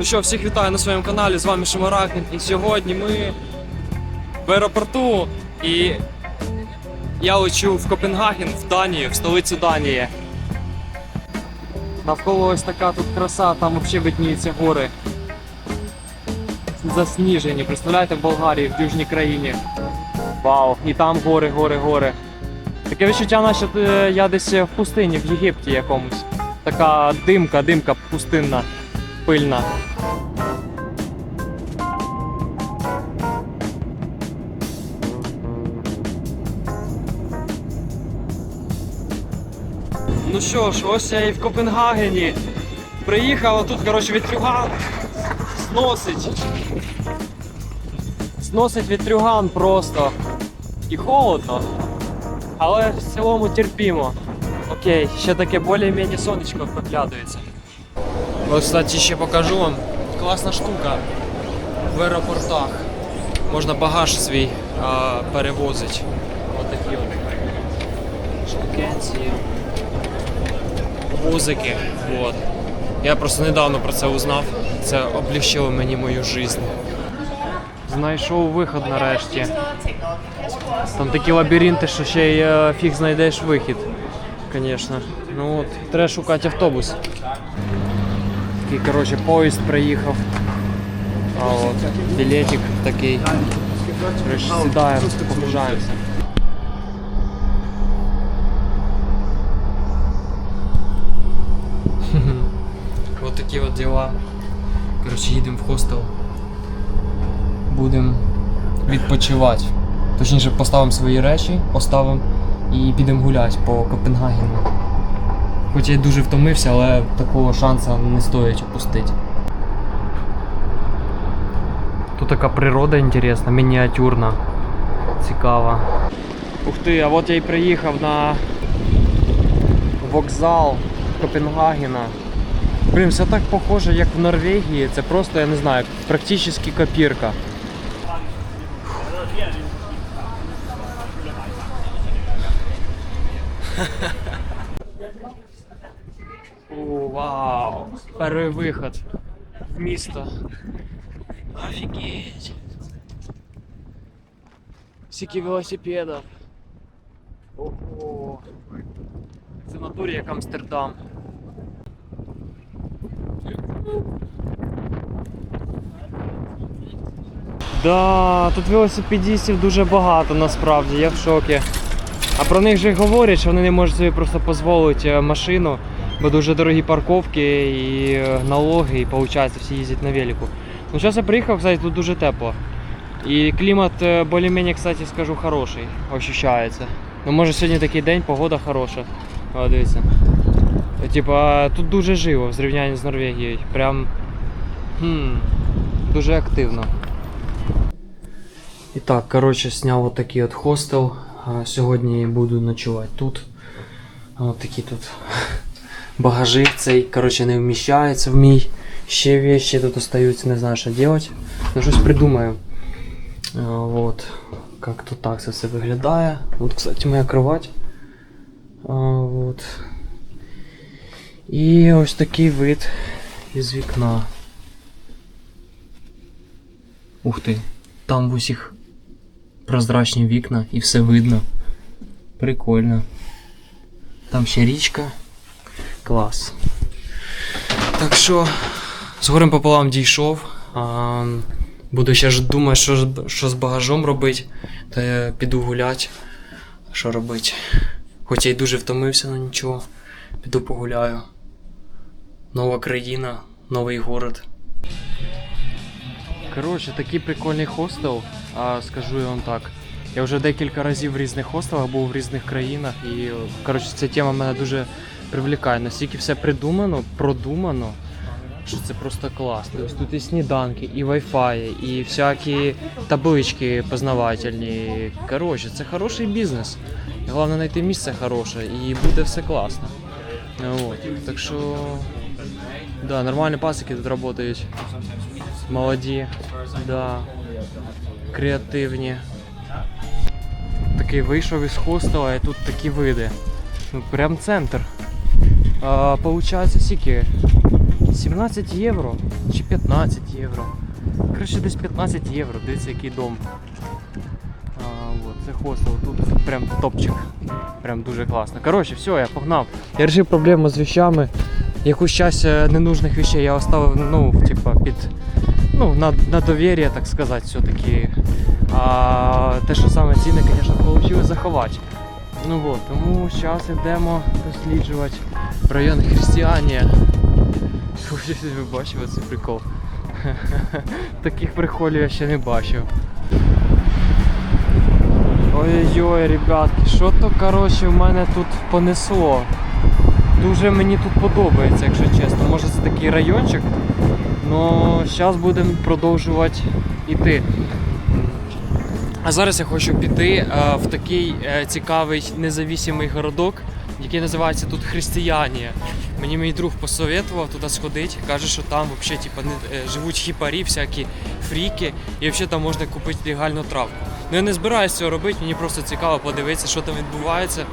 Ну що, всіх вітаю на своєму каналі, з вами Шимаракнін. І сьогодні ми в аеропорту і я лечу в Копенгаген, в Данію, в столицю Данії. Навколо ось така тут краса, там взагалі видніються гори. Засніжені, представляєте, в Болгарії, в южній країні. Вау, і там гори, гори, гори. Таке відчуття, наче е, я десь в пустині, в Єгипті якомусь. Така димка, димка пустинна, пильна. Ну що ж, ось я і в Копенгагені. Приїхав, а тут, коротше, вітрюган зносить. Зносить вітрюган просто. І холодно. Але в цілому терпімо. Окей, ще таке більш-менш сонечко проглядується. Ось, кстати, ще покажу вам. Класна штука в аеропортах. Можна багаж свій а, перевозити. Ось такі от штукенці. Вузики. Вот. Я просто недавно про це узнав. Це облегчило мені мою жизнь. Знайшов виход нарешті. Там такі лабіринти, що ще й е, фіг знайдеш вихід. Звісно. Ну от, треба шукати автобус. Такий, коротше, поїзд приїхав. А от, білетик такий. Коротше, сідаємо, погружаємося. Вот такі от діла. Коротше, їдемо в хостел. Будемо відпочивати. Точніше, поставимо свої речі, оставимо і підемо гуляти по Копенгагену. Хоч я дуже втомився, але такого шансу не стоїть опустити. Тут така природа інтересна, мініатюрна, цікава. Ух ти, а от я й приїхав на вокзал Копенгагена. Блін, все так похоже, як в Норвегії. Це просто, я не знаю, практично копірка. Вау! Перший виход в місто. Офігеть! Скільки велосипедів. Ого! Це в натурі як Амстердам. Да, тут велосипедистів дуже багато насправді, я в шокі. А про них же говорять, що вони не можуть собі просто дозволити е, машину, бо дуже дорогі парковки і е, налоги, і виходить всі їздять на велику. Ну зараз я приїхав, кстати, тут дуже тепло. І клімат е, більш-менш, кстати, скажу, хороший, ощущається. Ну може сьогодні такий день, погода хороша. О, дивіться. Типа тут дуже живо в зрівнянні з Норвегією. Прям хм, дуже активно. І так, коротше, зняв отакий от хостел. Сьогодні буду ночувати тут. Ось такі тут багажі. Цей, коротше, не вміщається в мій. Ще вещи тут остаються, не знаю, що робити. Ну, щось придумаю. А, Вот. Как-то так це все виглядає. От, кстати, моя кровать. А, вот. І ось такий вид із вікна. Ух ти, там в усіх прозрачні вікна і все видно. Прикольно. Там ще річка. Клас. Так що, з горем пополам дійшов. А, буду ще ж думати, що, що з багажом робити. Та я піду гуляти. Що робити? Хоч я й дуже втомився, але нічого. Піду погуляю. Нова країна, новий город. Коротше, такий прикольний хостел, а скажу я вам так. Я вже декілька разів в різних хостелах був в різних країнах, і коротше, ця тема мене дуже привлікає. Настільки все придумано, продумано, що це просто класно. Ось тут і сніданки, і Wi-Fi, і всякі таблички познавательні. Коротше, це хороший бізнес. Головне знайти місце хороше і буде все класно. Вот. Так що, да, нормальні пасики тут працюють. Молоді, да. Креативні. Такий вийшов із хостела і тут такі види. Ну, прям центр. А, получається скільки? 17 євро чи 15 євро. Коротше, десь 15 євро, дивіться, який дом. А, от, це хостел, тут прям топчик. Прям дуже класно. Коротше, все, я погнав. Я вирішив проблему з вещами. Якусь часть е, ненужних вещей я оставив, ну, типа, під. Ну, на, на довір'я, так сказати, все-таки. А те, що саме цінне, звісно, вийшло заховати. Ну от, тому зараз йдемо досліджувати район Христианія. Ви бачили цей прикол? Таких приколів я ще не бачив. Ой-ой-ой, ребятки, що то коротше в мене тут понесло. Дуже мені тут подобається, якщо чесно. Може це такий райончик. Но зараз будемо продовжувати йти. А зараз я хочу піти е, в такий е, цікавий независимий городок, який називається тут Християнія. Мені мій друг посоветував туди сходити. Каже, що там взагалі типу, е, живуть хіпарі, всякі фріки, і взагалі там можна купити легальну травку. Ну я не збираюся цього робити, мені просто цікаво подивитися, що там відбувається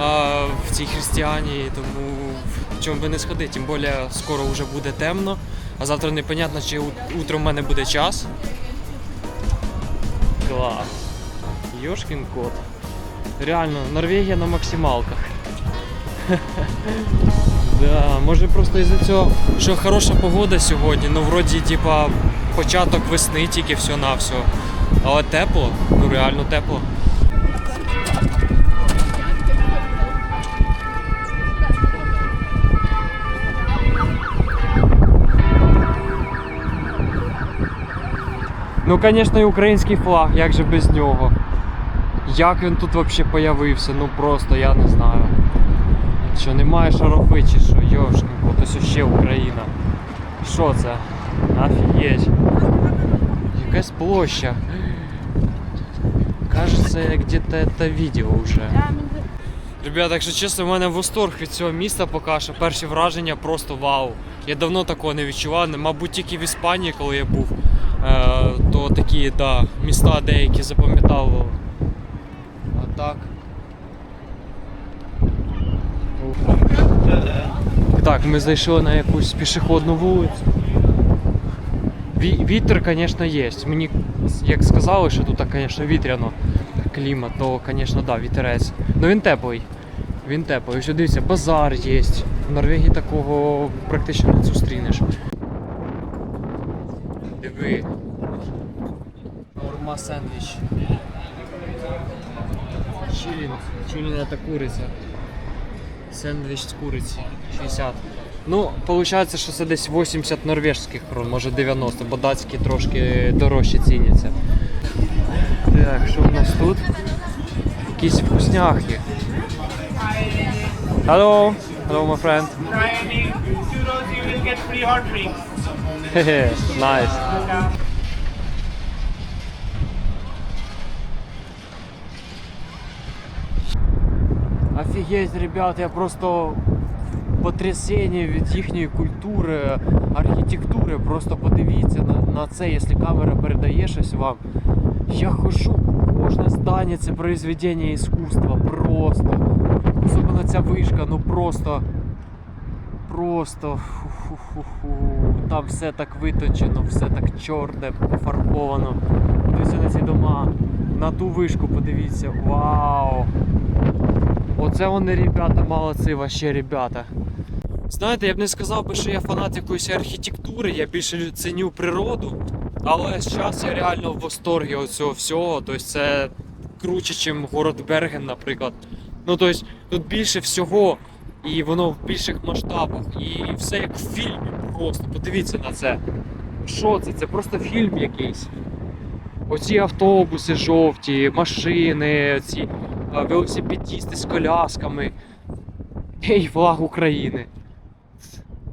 а, в цій християнії, тому чому би не сходити. Тим більше скоро вже буде темно, а завтра непонятно, чи утром в мене буде час. Клас. Йошкін кот. Реально, Норвегія на максималках. Да, може просто із-за цього, що хороша погода сьогодні, ну вроді типа початок весни тільки все на все. Але тепло, ну реально тепло. Ну, звісно, і український флаг, як же без нього. Як він тут взагалі появився? Ну просто я не знаю. Що немає що робити, чи що, йошкінко, то ще Україна. Що це? Офігеть. Якась площа. Кажется, я где-то это видел уже. Ребята, якщо чесно, в мене восторг від цього міста поки що. Перші враження просто вау. Я давно такого не відчував. Мабуть, тільки в Іспанії, коли я був, е, то такі да, міста деякі запам'ятав. А так. Ух. Так, ми зайшли на якусь пішохідну вулицю. Вітер, звісно, є. Мені як сказали, що тут, звісно, вітряно клімат, то, звісно, да, вітерець. Ну він теплий. Він теплий. Ось дивіться, базар є. В Норвегії такого практично не зустрінеш. Диви. Урма сендвіч. Чилін. Чилін це куриця. Сендвіч з куриці. 60. Ну, виходить, що це десь 80 норвежських крон, може 90, бо датські трошки дорожче ціняться. Так, що в нас тут? Якісь вкусняхи. Hello, hello my friend. Try any churros, you will get free hot drinks. Nice. Офігеть, ребят, я просто в потрясенні від їхньої культури, архітектури. Просто подивіться на, на це, якщо камера передає щось вам. Я хожу, кожне здання це произведення іскусства. Просто. Особливо ця вишка, ну просто. Просто фу-фу-фу-фу. Там все так виточено, все так чорне, пофарбовано. Дивіться на ці дома. На ту вишку подивіться. Вау! Оце вони, ребята, молодці, вообще ребята. Знаєте, я б не сказав би, що я фанат якоїсь архітектури, я більше ціню природу, але зараз я реально в восторгі від цього всього. Тобто це круче, ніж город Берген, наприклад. Ну, тобто, тут більше всього, і воно в більших масштабах, і все як в фільмі просто. Подивіться на це. Що це? Це просто фільм якийсь. Оці автобуси жовті, машини, ці велосипедісти з колясками. Ей, флаг України.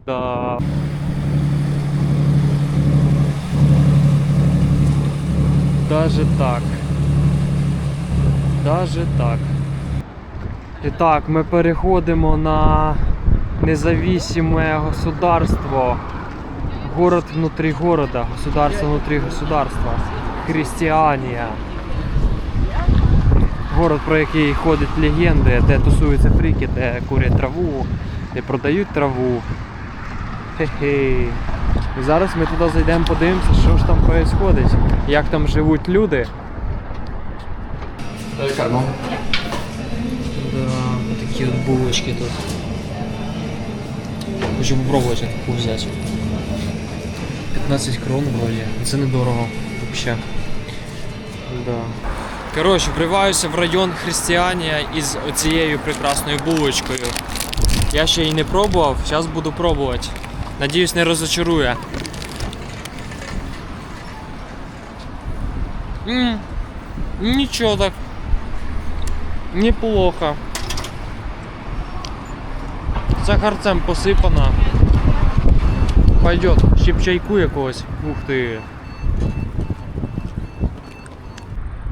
Да. Даже так. Даже так. І так, ми переходимо на независиме государство. Город внутри города, государство внутри государства. Христианія. Город, про який ходять легенди, де тусуються фріки, де курять траву, де продають траву. Хе-хе. Зараз ми туди зайдемо, подивимося, що ж там відбувається, як там живуть люди. Карман. Да, такі от булочки тут. Хочу попробувати таку взяти. 15 крон вроді. Це недорого взагалі. Да. Коротше, вриваюся в район християнія із оцією прекрасною булочкою. Я ще її не пробував, зараз буду пробувати. Надіюсь, не розочарує. М, Нічого так. Неплохо. Сахарцем посипана. Пойдет. Ще б чайку якогось. Ух ти.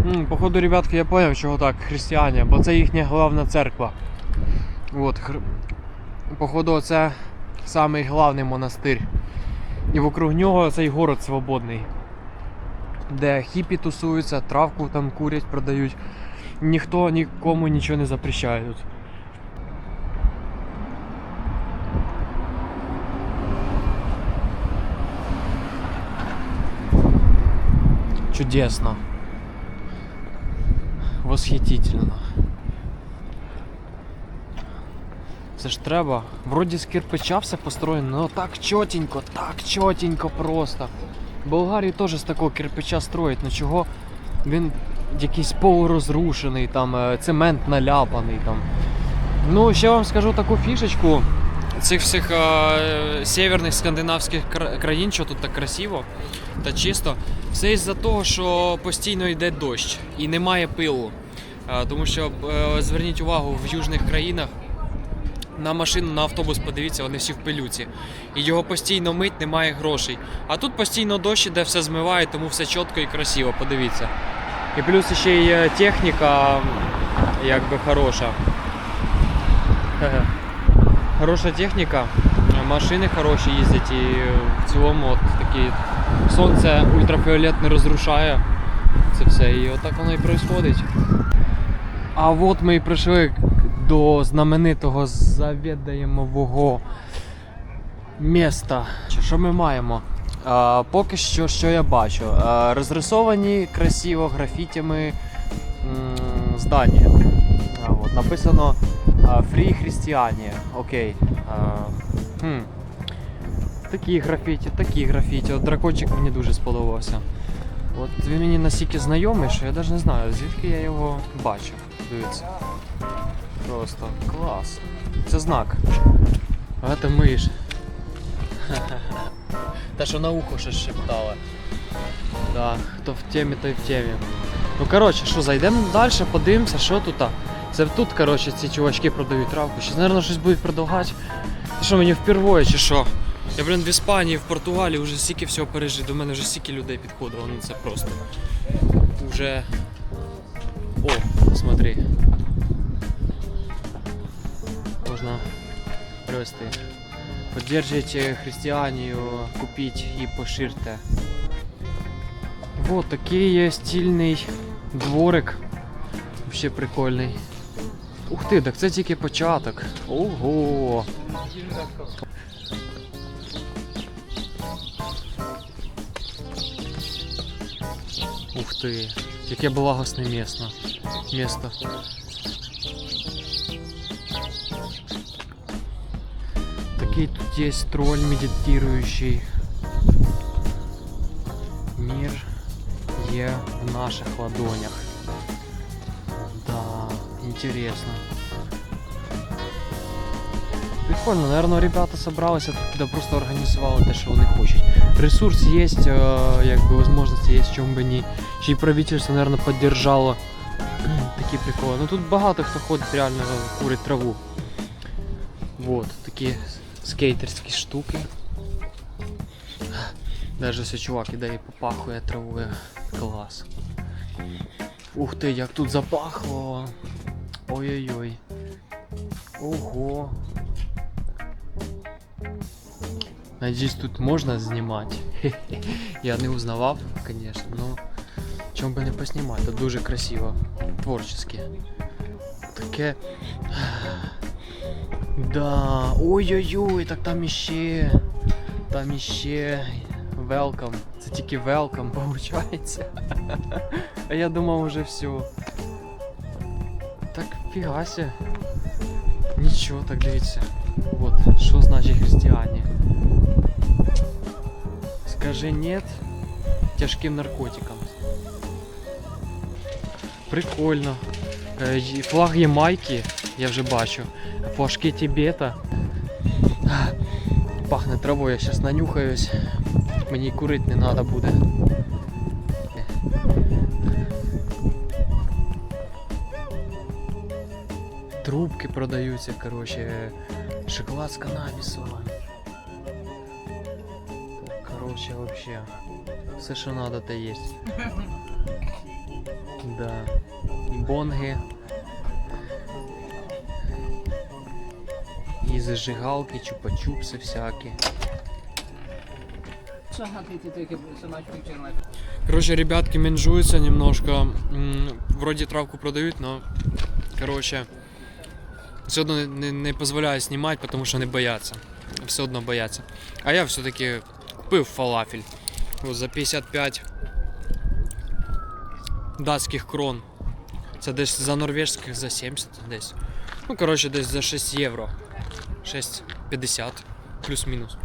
М, походу, ребятки, я поняв, чого так, християни, бо це їхня головна церква. От, хр... походу, це самий главний монастир. І вокруг нього цей город свободний. Де хіпі тусуються, травку там курять, продають. Ніхто нікому нічого не запрещає тут. Чудесно. Восхитительно. Це ж треба. Вроді з кирпича все построєно, але так чотенько, так чотенько просто. Болгарії теж з такого кирпича строять, ну чого він якийсь полурозрушений, там е, цемент наляпаний там. Ну, ще вам скажу таку фішечку. Цих всіх е, северних скандинавських країн, що тут так красиво та чисто, все із-за того, що постійно йде дощ і немає пилу. Е, тому що е, зверніть увагу, в южних країнах на машину, на автобус подивіться, вони всі в пилюці. І його постійно мить, немає грошей. А тут постійно дощ іде, все змиває, тому все чітко і красиво, подивіться. І плюс ще й е, техніка якби хороша. Хороша техніка, машини хороші їздять і е, в цілому от такі сонце ультрафіолет не розрушає це все. І отак воно і відбувається. А от ми і прийшли до знаменитого завідаємового міста. Що- ми маємо? А, поки що, що я бачу? А, розрисовані красиво графітями м, здання. А, от, написано а, Free Окей. А, хм. Такі графіті, такі графіті. От дракончик мені дуже сподобався. От він мені настільки знайомий, що я навіть не знаю, звідки я його бачив. Дивіться. Просто клас. Це знак. А це миш. Та що на ухо щось шептала. Да, хто в темі, той в темі. Ну коротше, що, зайдемо далі, подивимося, що тут. Це тут, коротше, ці чувачки продають травку. Щас, мабуть, щось будуть продавати. Це що, мені впервые чи що? Я, блін, в Іспанії, в Португалії вже стільки всього пережив. До мене вже стільки людей підходило, ну це просто. Уже. О, смотри. Можна привезти. Поддержите христианию, купить и поширте. Вот такий є стильний дворик. Вообще прикольний. Ух ти, так це тільки початок. Ого! Ух ти, яке благосне. Місто. Є троль медитуючий. Мир є в наших ладонях. Да, интересно. Прикольно, наверное, ребята собралися тут да просто організували те, що вони хочуть. Ресурс є, э, якби можливості є, чому би ні. Ще й правительство, наверное, поддержало такі приколи. Ну тут багато хто ходить, реально курить траву. Вот, такі скейтерські штуки. Даже ось чувак іде і попахує травою. Клас. Ух ти, як тут запахло. Ой-ой-ой. Ого. Надіюсь, тут можна знімати. Я не узнавав, звісно, ну чому би не поснімати. Тут дуже красиво. Творчески. Таке. Да, ой-ой-ой, так там іще. там іще welcome. Це тільки welcome, виходить. А я думав уже все. Так фігася. Нічого, так дивіться. От, що значить християні. Скажи нет тяжким наркотикам. Прикольно. Е, Флаг Ямайки, я вже бачу. Флажки Тибета. Пахне травою, я зараз нанюхаюсь. Мені курити не треба буде. Трубки продаються, короче, шоколад з канабісом. Короче, вообще, все, що надо, то есть. Да. Бонги. І зажигалки, чупа-чупси всякі. Короче, ребятки менжуются немножко. М, Вроде травку продают, но, короче, все одно не, не, дозволяю знімати, потому що не бояться. Все одно бояться. А я все-таки купив фалафель. Ось за 55 датських крон. Це десь за норвежських за 70 десь. Ну, коротше, десь за 6 євро. 6,50 плюс-мінус.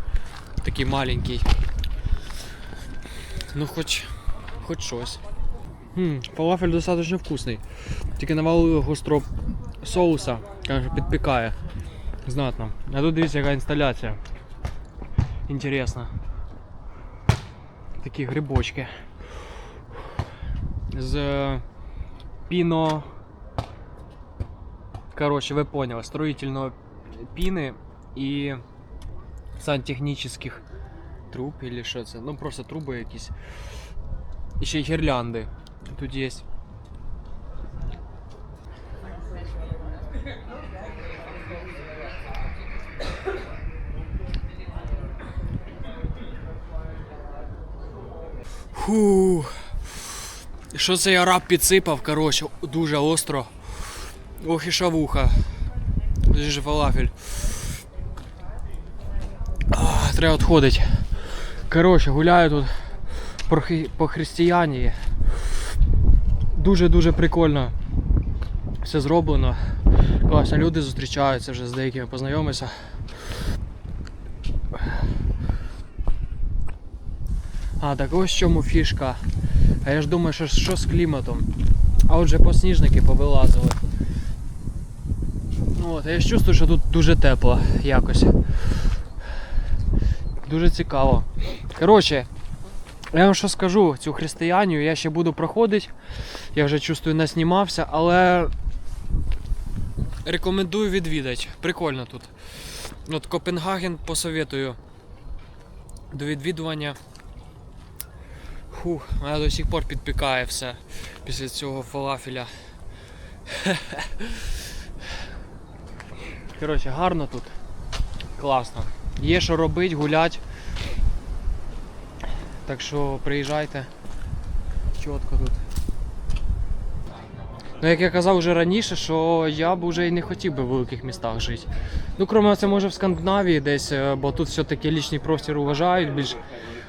Такий маленький. Ну, хоч Хоть щось. Хм, фалафель достаточно вкусний. Тільки навалили гостро соуса, каже, підпікає. Знатно. А тут дивіться, яка інсталяція. Інтересно. Такі грибочки. З піно. Короче, ви поняли, строїтельної піни і сантехнічних труб или що це? Ну просто труби якісь. І ще й гірлянди тут є. Фу. Що цей араб підсипав, коротше, дуже остро. Ох і шавуха. Тут же фалафель. А, треба відходити. Коротше, гуляю тут по християнії. Дуже-дуже прикольно все зроблено. Класно, люди зустрічаються вже з деякими познайомися. А, так ось в чому фішка. А я ж думаю, що, що з кліматом. А отже посніжники повилазили. От, я ж чувствую, що тут дуже тепло якось. Дуже цікаво. Коротше, я вам що скажу, цю християнію я ще буду проходити. Я вже чувствую, наснімався, але рекомендую відвідати. Прикольно тут. От Копенгаген посоветую до відвідування. Фух, мене до сих пор підпікає все після цього фалафеля. Коротше, гарно тут. Класно. Є що робити, гулять. Так що приїжджайте. Чітко тут. Ну, як я казав вже раніше, що я б вже і не хотів би в великих містах жити. Ну, крім це може в Скандинавії десь, е, бо тут все-таки лічний простір уважають, більш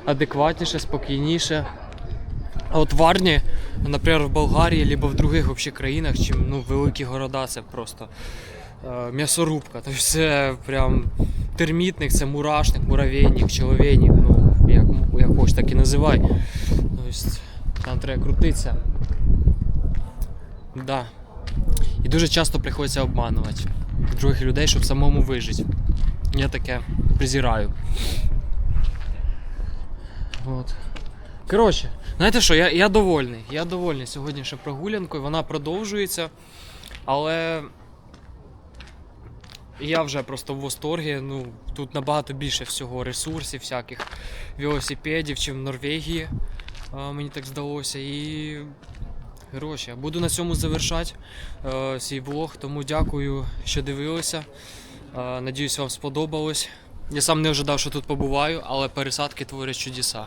адекватніше, спокійніше. А от Варні, наприклад, в Болгарії, або в других вообще країнах, чим ну, великі города, це просто е, м'ясорубка. Тобто це прям термітник, це мурашник, муравейник, чоловейник, ну, як, як хочеш, так і називай. Тобто там треба крутитися. Да. І дуже часто приходиться обманувати других людей, щоб самому вижити. Я таке презираю. От. Коротше, знаєте що, я, я довольний. Я довольний сьогоднішньою прогулянкою, вона продовжується. Але я вже просто в восторгі. Ну, тут набагато більше всього ресурсів, всяких велосипедів, чим в Норвегії. Мені так здалося. І гроші. Буду на цьому завершати е, свій влог, тому дякую, що дивилися. Е, надіюсь, вам сподобалось. Я сам не ожидав, що тут побуваю, але пересадки творять чудеса.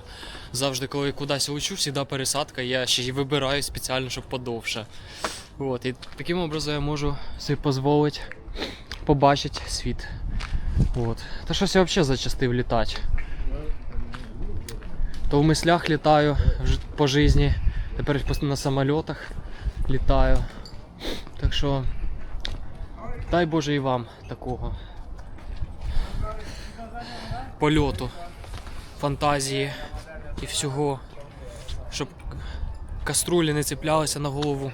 Завжди, коли кудись лечу, завжди пересадка, я ще й вибираю спеціально, щоб подовше. От, і таким образом я можу собі дозволити побачити світ. От. Та щось я взагалі зачастив літати. то в мислях літаю по житті. Тепер на самольотах літаю. Так що дай Боже і вам такого польоту, фантазії і всього, щоб каструлі не цеплялися на голову,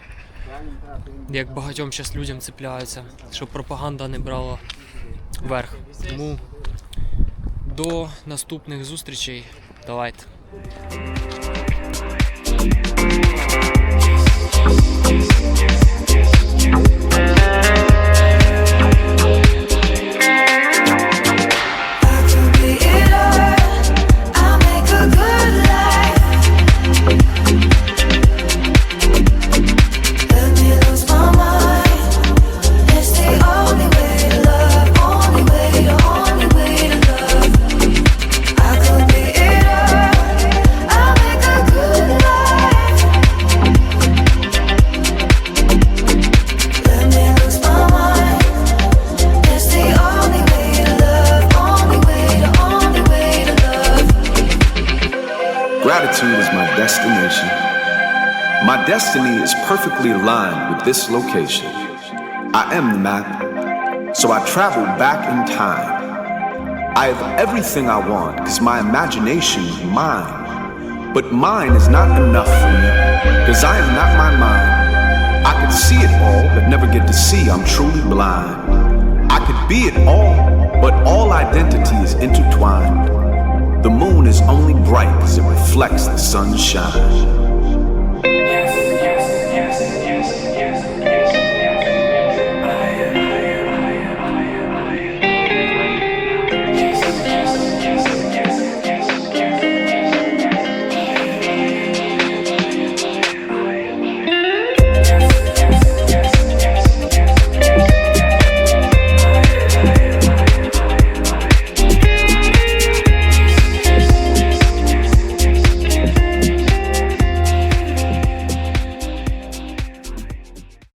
як багатьом зараз людям цепляються, щоб пропаганда не брала верх. Тому до наступних зустрічей. Давайте. I'll destiny is perfectly aligned with this location. I am the map, so I travel back in time. I have everything I want because my imagination is mine. But mine is not enough for me because I am not my mind. I could see it all, but never get to see I'm truly blind. I could be it all, but all identity is intertwined. The moon is only bright as it reflects the sunshine. Christ.